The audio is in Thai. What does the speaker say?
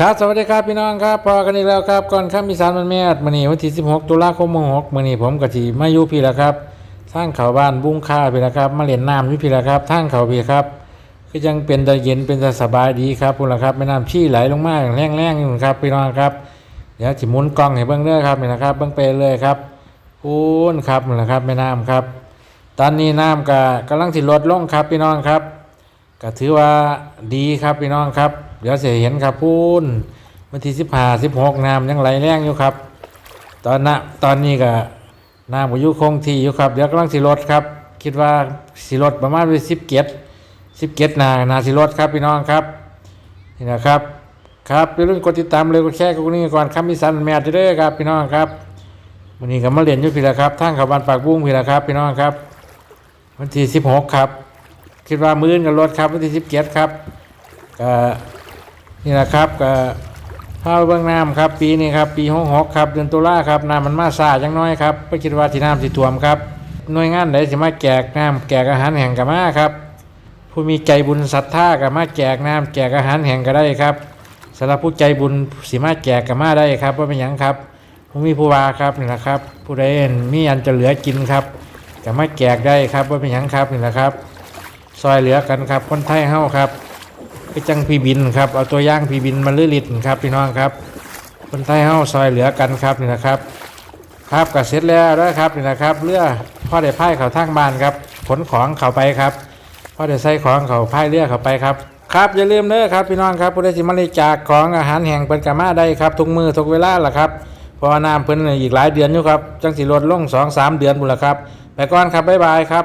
ครับสวัสดีครับพี่น้องครับพอกันอีกแล้วครับก่อนข้ามอีสานวันแม่มื้อนี้วันที่ 16 ตุลาคม66มื้อนี้ผมก็สิมายู่พี่ล้วครับทางเขาบ้านบุ้งค่าพี่ล้วครับมาเล่นน้ำยู่พี่ล้วครับทางเขาพี่ครับก็ยังเป็นตาเย็นเป็นตาสบายดีครับพุ่นละครับแม่น้ำชี่ไหลลงมาอย่างแรงๆอยู่ครับพี่น้องครับเดี๋ยวสิมุนกล้องให้เบิ่งเด้อครับนี่นะครับเบิ่งไปเลยครับพูนครับนี่แหละครับแม่น้ำครับ ตอนนี้น้ำก็กำลังสิลดลงครับพี่น้องครับก็ถือว่าดีครับพี่น้องครับ เดี๋ยวเสียเห็นครับพูนวันที่สิบห้าสิบหกน้ำยังไหลแรงอยู่ครับ ตอนน่ะตอนนี้ก็น้ำก็อยู่คงที่อยู่ครับเดี๋ยวกำลังสิลดครับ คิดว่าสิลดประมาณไปสิบเกตสิบเกตนานาสิลดครับพี่น้องครับนี่นะครับครับอย่าลืมกดติดตามเลยกดแชร์กดกระดิ่ก่อนครับมีสันแมทเด้อครับพี่น้องครับวันนี้ก็มาเรียนอยู่พี่ละครับทางขบ้านปากบุ้งพี่ละครับ พี่น้องครับ วันที่สิบหกครับ คิดว่ามื้อนกับรถครับ วันที่สิบเจ็ดครับก็ นี่แหละครับก็ข้าวเบื้องน้ำครับ ปีนี้ครับปีหกหกครับเดือนตุลาครับน้ำมันมาซาจังน้อยครับไม่คิดว่าที่น้ำสิท่วมครับหน่วยงานใดสิมาแจกน้ำแจกอาหารแห่งกับมาครับ ผู้มีใจบุญศรัทธากับมาแจกน้ำแจกอาหารแห่งก็ได้ครับสำหรับผู้ใจบุญสิมาแจกกับมาได้ครับว่าเป็นหยังครับผู้มีผู้ว่าครับนี่แหละครับ ผู้ใดเห็นมีอันจะเหลือกินครับกับมาแจกได้ครับว่าเป็นหยังครับนี่แหละครับ ซอยเหลือกันครับคนไทยเฮาครับ ไปจังพี่บินครับเอาตัวย่างพี่บินมาลื้อลิดครับพี่น้องครับคนไทยเฮาซอยเหลือกันครับนี่นะครับ ครับก็เสร็จแล้วนะครับนี่นะครับเรือพ่อได้พ่ายเขาทางบ้านครับขนของเขาไปครับพ่อได้ใส่ของเขาพ่ายเรือเขาไปครับครับอย่าลืมเด้อครับพี่น้องครับผู้ใดสิมาบริจาคของอาหารแห่งเปิ้นกามาได้ครับทุกมือทุกเวลาล่ะครับพราะว่าน้ำเพิ่นอีกหลายเดือนอยู่ครับจังสิลดลงสองสามเดือนบุละครับไปก่อนครับบ๊ายบายครับ